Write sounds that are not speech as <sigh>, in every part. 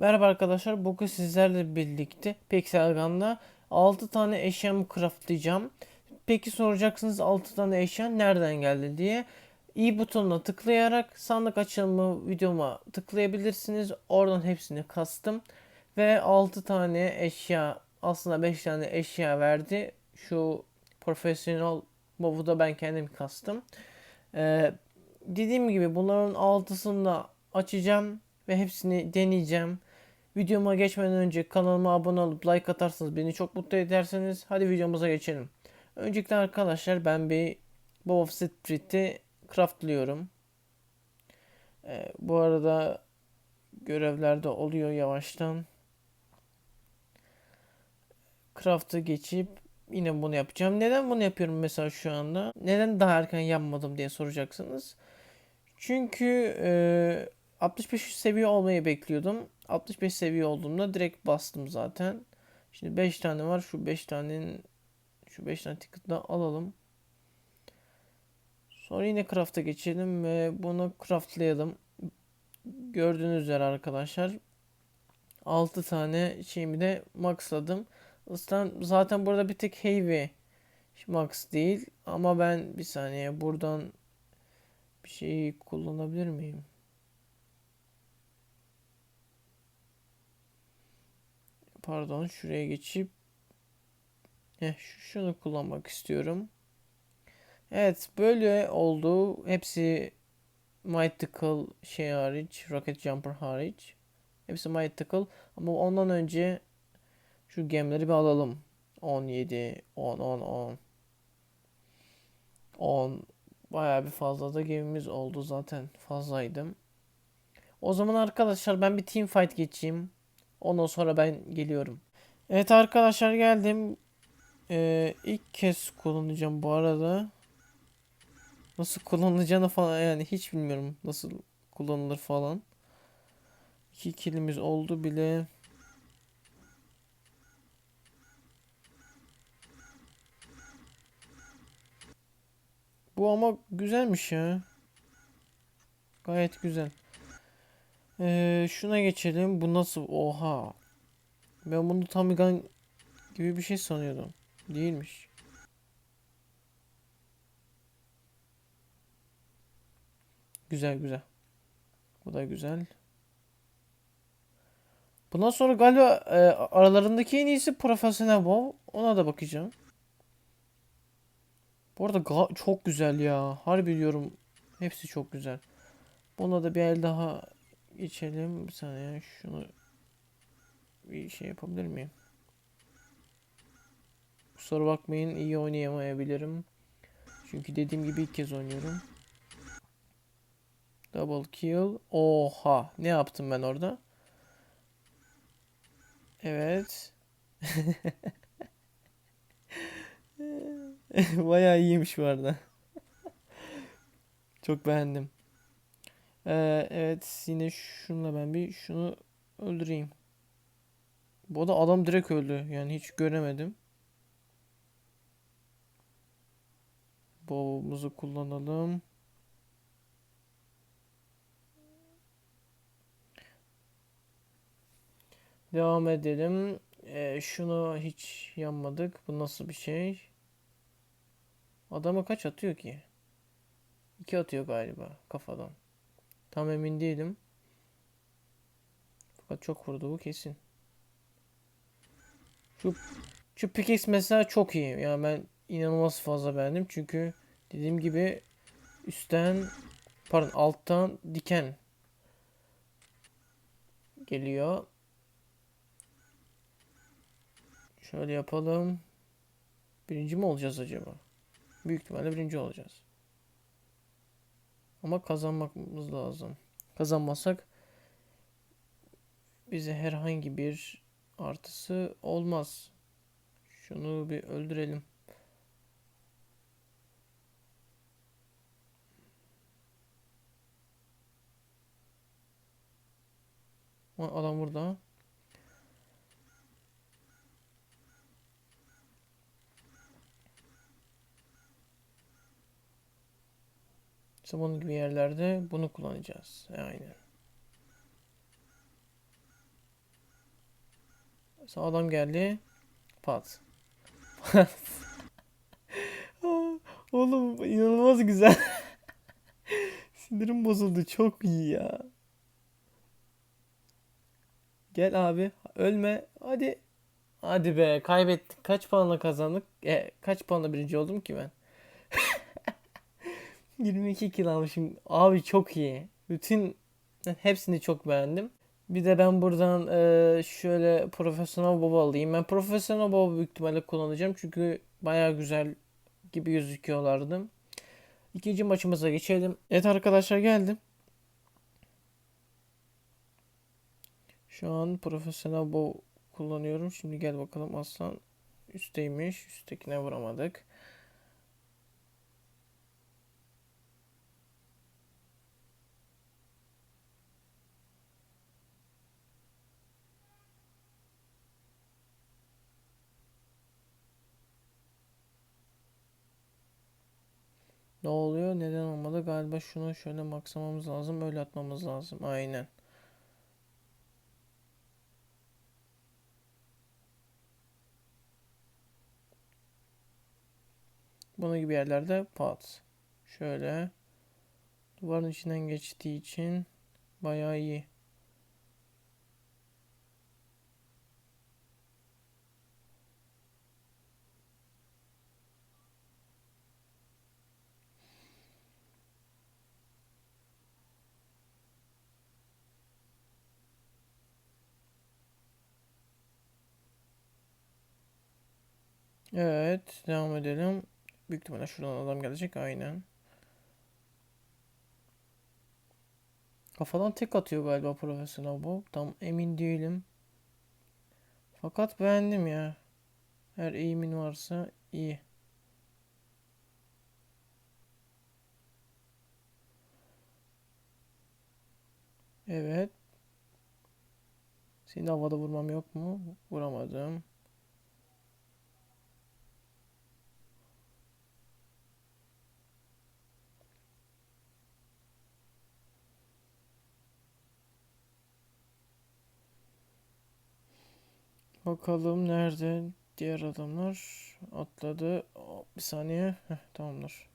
Merhaba arkadaşlar. Bugün sizlerle birlikte Pixelgun'da 6 tane eşyamı craftlayacağım. Peki soracaksınız 6 tane eşya nereden geldi diye. i butonuna tıklayarak sandık açılımı videoma tıklayabilirsiniz. Oradan hepsini kastım. Ve 6 tane eşya aslında 5 tane eşya verdi. Şu profesyonel movu da ben kendim kastım. Ee, dediğim gibi bunların altısını da açacağım ve hepsini deneyeceğim. Videoma geçmeden önce kanalıma abone olup like atarsanız beni çok mutlu ederseniz hadi videomuza geçelim. Öncelikle arkadaşlar ben bir Bow of Street'i craftlıyorum. Ee, bu arada görevlerde oluyor yavaştan. Craft'ı geçip yine bunu yapacağım. Neden bunu yapıyorum mesela şu anda? Neden daha erken yapmadım diye soracaksınız. Çünkü e, 65 seviye olmayı bekliyordum. 65 seviye olduğumda direkt bastım zaten. Şimdi 5 tane var. Şu 5 tanenin şu 5 tane ticket'la alalım. Sonra yine craft'a geçelim ve bunu craftlayalım. Gördüğünüz üzere arkadaşlar 6 tane şeyimi de maxladım. Zaten burada bir tek heavy max değil ama ben bir saniye buradan bir şey kullanabilir miyim? Pardon şuraya geçip Heh, şunu kullanmak istiyorum. Evet böyle oldu. Hepsi Mythical şey hariç, Rocket Jumper hariç. Hepsi Mythical ama ondan önce şu gemleri bir alalım. 17, 10, 10, 10. 10. Bayağı bir fazla da gemimiz oldu zaten. Fazlaydım. O zaman arkadaşlar ben bir team fight geçeyim. Ondan sonra ben geliyorum. Evet arkadaşlar geldim. Ee, ilk kez kullanacağım bu arada. Nasıl kullanılacağını falan yani hiç bilmiyorum nasıl kullanılır falan. İki kilimiz oldu bile. Bu ama güzelmiş ya. Gayet güzel. Ee, şuna geçelim. Bu nasıl? Oha. Ben bunu Tamigan gibi bir şey sanıyordum. Değilmiş. Güzel güzel. Bu da güzel. Bundan sonra galiba e, aralarındaki en iyisi Profesyonel Bow. Ona da bakacağım. Bu arada çok güzel ya. Harbi diyorum. Hepsi çok güzel. Buna da bir el daha geçelim. Bir saniye şunu bir şey yapabilir miyim? Kusura bakmayın iyi oynayamayabilirim. Çünkü dediğim gibi ilk kez oynuyorum. Double kill. Oha. Ne yaptım ben orada? Evet. <laughs> Bayağı iyiymiş bu arada. Çok beğendim. Ee, evet yine şunla ben bir şunu öldüreyim. Bu da adam direkt öldü. Yani hiç göremedim. Bow'umuzu kullanalım. Devam edelim. Ee, şunu hiç yanmadık. Bu nasıl bir şey? Adama kaç atıyor ki? 2 atıyor galiba kafadan. Tam emin değilim. Fakat çok vurdu bu kesin. Şu, şu pickaxe mesela çok iyi. Yani ben inanılmaz fazla beğendim. Çünkü dediğim gibi üstten pardon alttan diken geliyor. Şöyle yapalım. Birinci mi olacağız acaba? Büyük ihtimalle birinci olacağız. Ama kazanmamız lazım. Kazanmazsak bize herhangi bir artısı olmaz. Şunu bir öldürelim. Adam burada. İşte bunun gibi yerlerde bunu kullanacağız. Aynen. Sağlam geldi. Pat. <laughs> Oğlum inanılmaz güzel. <laughs> Sinirim bozuldu. Çok iyi ya. Gel abi. Ölme. Hadi. Hadi be. Kaybettik. Kaç puanla kazandık? E, kaç puanla birinci oldum ki ben? 22 kill almışım. Abi çok iyi. Bütün hepsini çok beğendim. Bir de ben buradan e, şöyle profesyonel baba alayım. Ben profesyonel baba büyük ihtimalle kullanacağım. Çünkü baya güzel gibi gözüküyorlardı. İkinci maçımıza geçelim. Evet arkadaşlar geldim. Şu an profesyonel bow kullanıyorum. Şimdi gel bakalım aslan üstteymiş. Üsttekine vuramadık. Ne oluyor? Neden olmadı? Galiba şunu şöyle maksamamız lazım. Öyle atmamız lazım. Aynen. Bunun gibi yerlerde pat. Şöyle. Duvarın içinden geçtiği için bayağı iyi. Evet, devam edelim. Büyük ihtimalle şuradan adam gelecek aynen. Kafadan tek atıyor galiba profesyonel bu. Tam emin değilim. Fakat beğendim ya. Her eğimin varsa iyi. Evet. Seni havada vurmam yok mu? Vuramadım. Bakalım nerede diğer adamlar atladı. Bir saniye. Heh, tamamdır.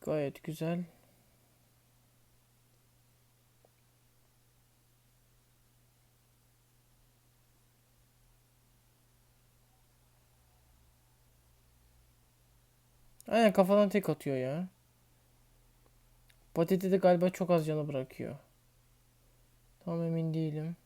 Gayet güzel. Aynen kafadan tek atıyor ya. Pateti de galiba çok az canı bırakıyor. Tam emin değilim.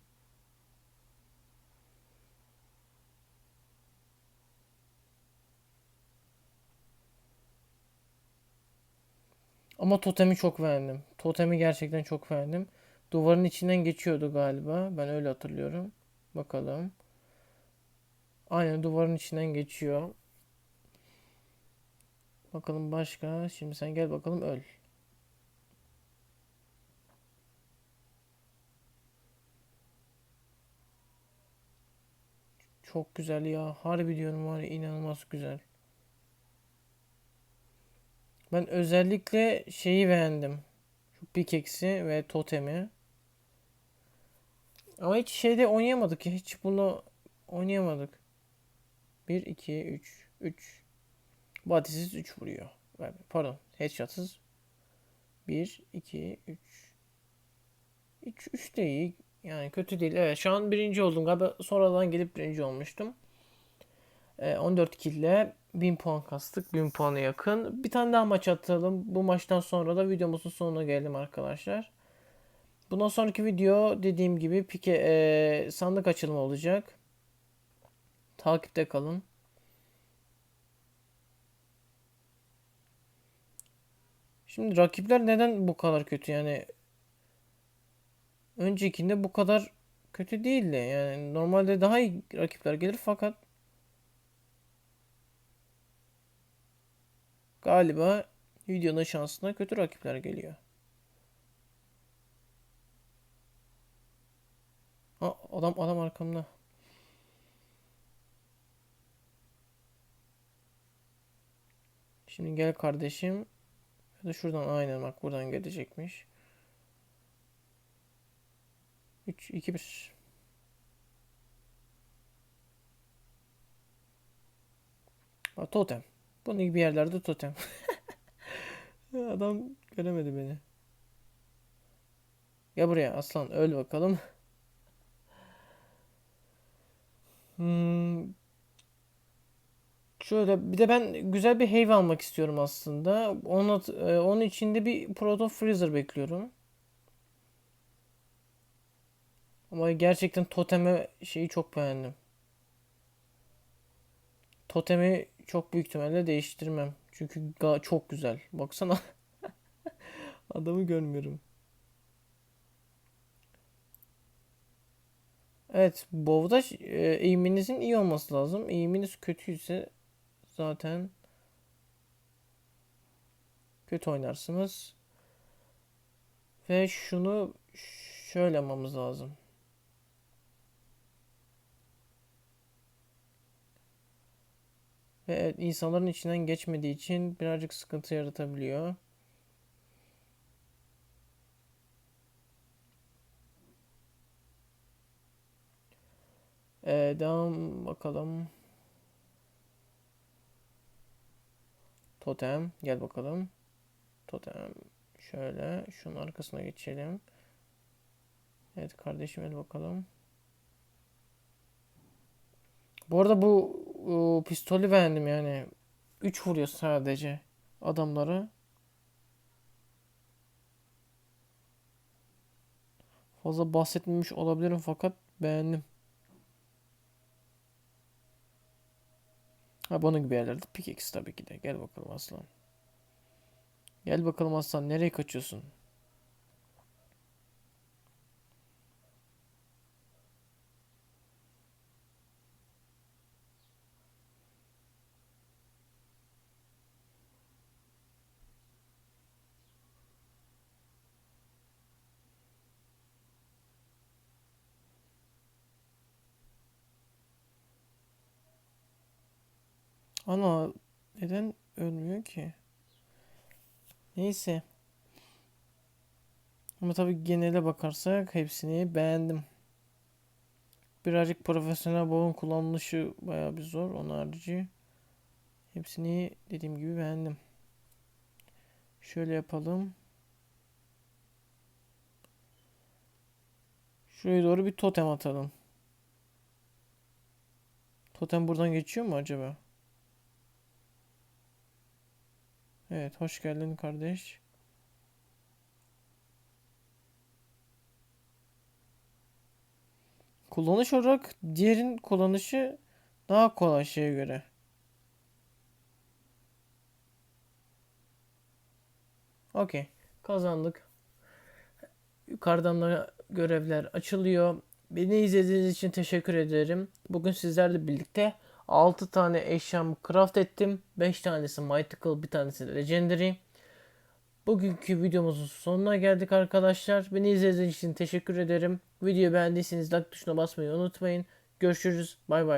Ama totemi çok beğendim. Totemi gerçekten çok beğendim. Duvarın içinden geçiyordu galiba. Ben öyle hatırlıyorum. Bakalım. Aynen duvarın içinden geçiyor. Bakalım başka. Şimdi sen gel bakalım öl. Çok güzel ya. Harbi diyorum var ya inanılmaz güzel. Ben özellikle şeyi beğendim. Şu pickaxe'i ve totemi. Ama hiç şeyde oynayamadık ya. Hiç bunu oynayamadık. 1, 2, 3, 3. Badisiz 3 vuruyor. Pardon. Headshotsız. 1, 2, 3. 3, 3 de iyi. Yani kötü değil. Evet şu an birinci oldum galiba. Sonradan gelip birinci olmuştum. 14 kill ile 1000 puan kastık. 1000 puana yakın. Bir tane daha maç atalım. Bu maçtan sonra da videomuzun sonuna geldim arkadaşlar. Bundan sonraki video dediğim gibi pike e, sandık açılımı olacak. Takipte kalın. Şimdi rakipler neden bu kadar kötü yani? Öncekinde bu kadar kötü değildi. Yani normalde daha iyi rakipler gelir fakat Galiba videonun şansına kötü rakipler geliyor. Ha, adam adam arkamda. Şimdi gel kardeşim. Ya da şuradan aynen bak buradan gelecekmiş. 3 2 1 Totem. Bunun gibi yerlerde totem. <laughs> Adam göremedi beni. Gel buraya aslan öl bakalım. Hmm, şöyle bir de ben güzel bir have almak istiyorum aslında. Onun, e, onun için de bir Proto Freezer bekliyorum. Ama gerçekten toteme şeyi çok beğendim. Totemi çok büyük ihtimalle değiştirmem. Çünkü çok güzel. Baksana. <laughs> Adamı görmüyorum. Evet, Bow'da e, eğiminizin iyi olması lazım. Eğiminiz kötüyse zaten kötü oynarsınız. Ve şunu şöyle yapmamız lazım. Ve insanların içinden geçmediği için birazcık sıkıntı yaratabiliyor. Ee, devam bakalım. Totem gel bakalım. Totem şöyle şunun arkasına geçelim. Evet kardeşim gel bakalım. Bu arada bu ıı, pistolü beğendim yani. 3 vuruyor sadece adamları. Fazla bahsetmemiş olabilirim fakat beğendim. Ha bunun gibi yerlerde pickaxe tabii ki de. Gel bakalım aslan. Gel bakalım aslan nereye kaçıyorsun? Ana neden ölmüyor ki? Neyse. Ama tabii genele bakarsak hepsini beğendim. Birazcık profesyonel balon kullanılışı bayağı bir zor. Onun harici hepsini dediğim gibi beğendim. Şöyle yapalım. Şuraya doğru bir totem atalım. Totem buradan geçiyor mu acaba? Evet, hoş geldin kardeş. Kullanış olarak diğerin kullanışı daha kolay şeye göre. Okey. Kazandık. Yukarıdan da görevler açılıyor. Beni izlediğiniz için teşekkür ederim. Bugün sizlerle birlikte 6 tane eşyamı craft ettim. 5 tanesi mythical, bir tanesi legendary. Bugünkü videomuzun sonuna geldik arkadaşlar. Beni izlediğiniz için teşekkür ederim. Videoyu beğendiyseniz like tuşuna basmayı unutmayın. Görüşürüz. Bay bay.